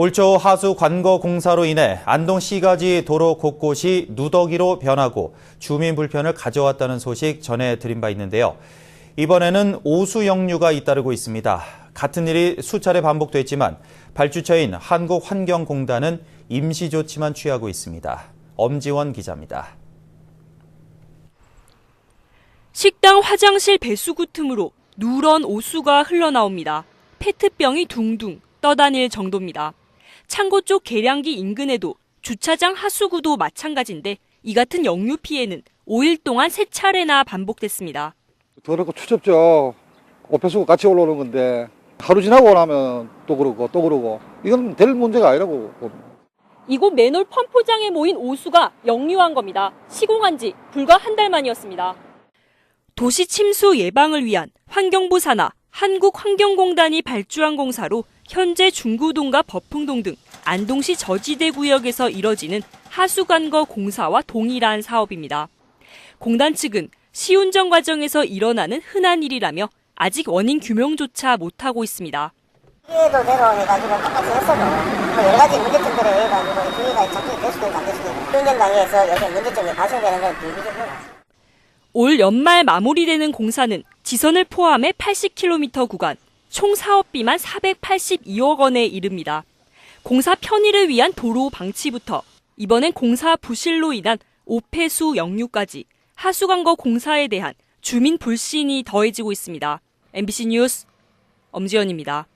올초 하수 관거 공사로 인해 안동 시가지 도로 곳곳이 누더기로 변하고 주민 불편을 가져왔다는 소식 전해드린 바 있는데요. 이번에는 오수 역류가 잇따르고 있습니다. 같은 일이 수차례 반복됐지만 발주처인 한국환경공단은 임시 조치만 취하고 있습니다. 엄지원 기자입니다. 식당 화장실 배수구 틈으로 누런 오수가 흘러나옵니다. 페트병이 둥둥 떠다닐 정도입니다. 창고 쪽 계량기 인근에도 주차장 하수구도 마찬가지인데 이 같은 역류 피해는 5일 동안 세 차례나 반복됐습니다. 더럽고 추접죠. 오폐수가 같이 올라오는 건데 하루 지나고 나면 또 그러고 또 그러고 이건 될 문제가 아니라고 봅니다. 이곳 맨홀 펌프장에 모인 오수가 역류한 겁니다. 시공한 지 불과 한 달 만이었습니다. 도시 침수 예방을 위한 환경부 산하 한국환경공단이 발주한 공사로 현재 중구동과 버풍동 등 안동시 저지대 구역에서 이뤄지는 하수관거 공사와 동일한 사업입니다. 공단 측은 시운전 과정에서 일어나는 흔한 일이라며 아직 원인 규명조차 못하고 있습니다. 피해도 대로 해가지고 똑같이 했어도 뭐 여러 가지 문제점들에 의해 가지고 피해가 작동이 될 수도 있고 안될 수도 있고 운전 당해서 요새 문제점이 발생되는 건 비비적입니다. 올 연말 마무리되는 공사는 지선을 포함해 80km 구간, 총 사업비만 482억 원에 이릅니다. 공사 편의를 위한 도로 방치부터 이번엔 공사 부실로 인한 오폐수 역류까지 하수관거 공사에 대한 주민 불신이 더해지고 있습니다. MBC 뉴스 엄지연입니다.